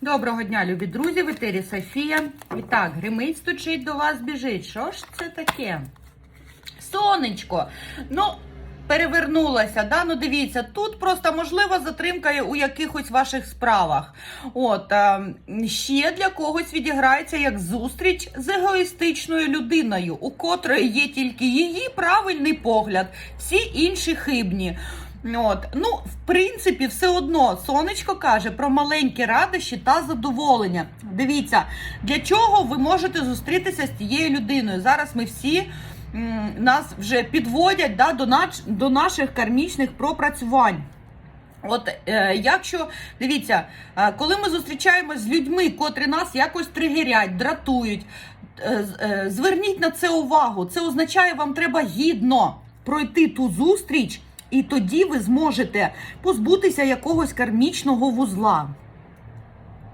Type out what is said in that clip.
Доброго дня, любі друзі, в етері Софія. І так, гримить стучить до вас біжить. Що ж це таке? Сонечко. Ну, перевернулася, да? Ну дивіться, тут просто можлива затримка у якихось ваших справах. От е, ще для когось відіграється як зустріч з егоїстичною людиною, у котрої є тільки її правильний погляд, всі інші хибні. От. Ну, в принципі, все одно сонечко каже про маленькі радощі та задоволення. Дивіться, для чого ви можете зустрітися з тією людиною. Зараз ми всі нас вже підводять да, до, нач, до наших кармічних пропрацювань. От е, якщо дивіться, е, коли ми зустрічаємось з людьми, котрі нас якось тригерять, дратують, е, е, зверніть на це увагу. Це означає, вам треба гідно пройти ту зустріч, і тоді ви зможете позбутися якогось кармічного вузла.